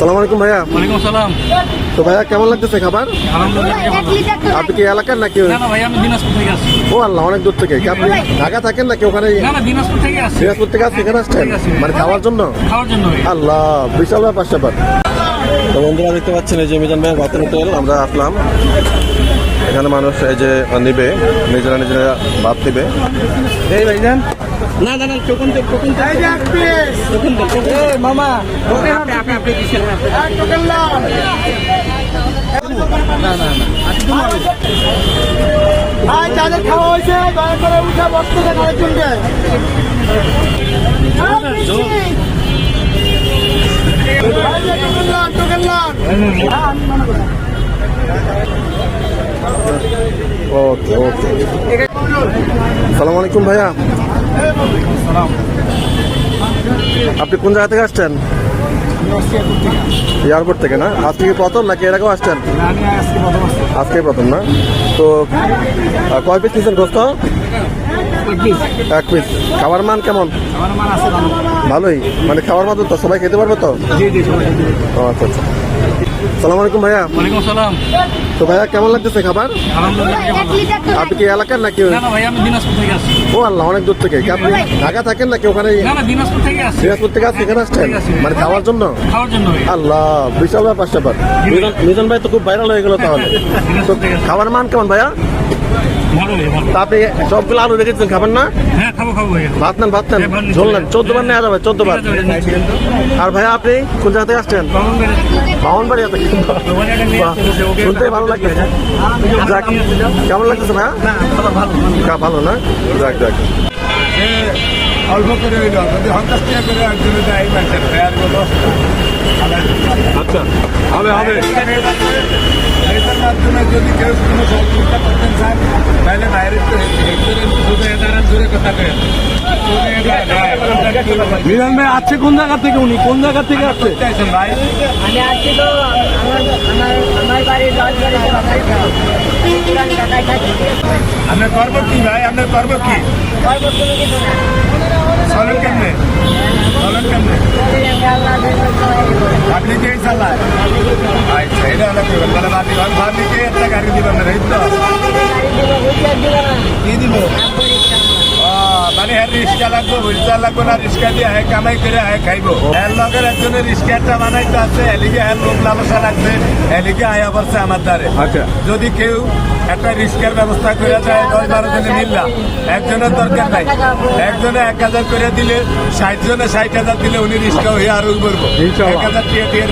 সালাম আলাইকুম ভাইয়া। ওয়ালাইকুম আসসালাম। তো ভাইয়া কেমন লাগতেছে খাবার? আপনি কি এলাকার নাকি না না ভাই আমি দিনাজপুর থেকে আসছি। ও আল্লাহ অনেক দূর থেকে। আপনি ঢাকা থাকেন নাকি ওখানে? না না দিনাজপুর থেকে আসছি। আসছেন এখানে আসছেন? মানে খাওয়ার জন্য? খাওয়ার জন্য ভাই। আল্লাহ বিশাল ব্যাপার স্যাপার। তো বন্ধুরা দেখতে পাচ্ছেন এই যে মিজান ভাই বাতের হোটেল আমরা আসলাম। এখানে মানুষ এই যে নিবে নিজেরা নিজেরা ভাত দিবে এই ভাইজান না না না চোখন তো চোখন তো। চোখন তো চোখন মামা আপনি আপনি আপনি দিছেন ভাই যাদের খাওয়া হয়েছে দয়া করে উঠে বসতে দেন আরেকজনকে। ভাই, যে টোকেন লন, টোকেন লন। Okay okay. সালাম আলাইকুম ভাইয়া। আপনি কোন জায়গা থেকে আসছেন? এয়ারপোর্ট থেকে। না? আজকে কি প্রথম নাকি এর আগেও আসছেন? আজকে প্রথম না? তো কয় পিস নিচ্ছেন গোস্ত? এক পিস খাবার মান কেমন? ভালোই। মানে খাবার মতো তো? সবাই খেতে পারবে তো? আচ্ছা আচ্ছা। সালাম আলাইকুম ভাইয়া। ওয়ালাইকুম আসসালাম। তো ভাইয়া কেমন লাগতেছে খাবার? আপনি কি এলাকার নাকি না না ভাই আমি দিনাজপুর থেকে আসছি। ও আল্লাহ অনেক দূর থেকে। আপনি ঢাকা থাকেন নাকি ওখানে না না দিনাজপুর থেকে আসছি। আসছেন এখানে আসছেন? মানে খাওয়ার জন্য? খাওয়ার জন্য ভাই। আল্লাহ বিশাল ব্যাপার স্যাপার। মিজান- ভাই তো খুব ভাইরাল হয়ে গেল তাহলে। তো খাবার মান কেমন ভাইয়া? আপনি সবগুলো আলু রেখেছেন খাবেন না? হ্যাঁ খাব খাব ভাত নেন ভাত নেন। হ্যাঁ। ঝোল নেন। চোদ্দ বার নেওয়া যাবে চোদ্দ বার। আর ভাইয়া আপনি কোন জায়গা থেকে আসছেন বামনবাড়ি থেকে? বাহ, ভালো লাগতেছে। যাক, কেমন লাগতেছে ভাইয়া? ভালো না? যাক যাক। অল্প করে হইল যদি করে একজনে দেয় আচ্ছা হবে। হবে এটার মাধ্যমে যদি কেউ কোনো তাহলে মিজান ভাই আছে কোন জায়গা থেকে উনি? কোন জায়গা থেকে আসছে ভাই? আমি আসছি তো আমার থাকি। আপনার কর্ম কি ভাই? আপনার কর্ম কি? চলেন কেমনে? চলেন কেমনে? আপনি কে চালায় আচ্ছা এটা হলো কি বলে ভাবি ভাবি কে একটা গাড়ি দিবেন না এই তো গাড়ি দিব হুইচার দিব না কি দিব ও, মানে হ্যাঁ রিক্সা লাগবো লাগবো না রিক্সা দিয়ে হ্যাঁ কামাই করে হ্যাঁ খাইবো। এর লগের একজনের বানাইতে আছে এলিগে হ্যাঁ লোক লালসা লাগবে এলিগে আয়া পড়ছে আমার দ্বারে আচ্ছা। যদি কেউ একটা রিস্কের ব্যবস্থা করে দেয় দশ বারো জনে মিললাম একজনের দরকার নাই। একজনে এক হাজার করে দিলে ষাট জনে ষাট হাজার দিলে উনি রিস্কা হয়ে আরও করব এক হাজার দিয়ে দিয়ে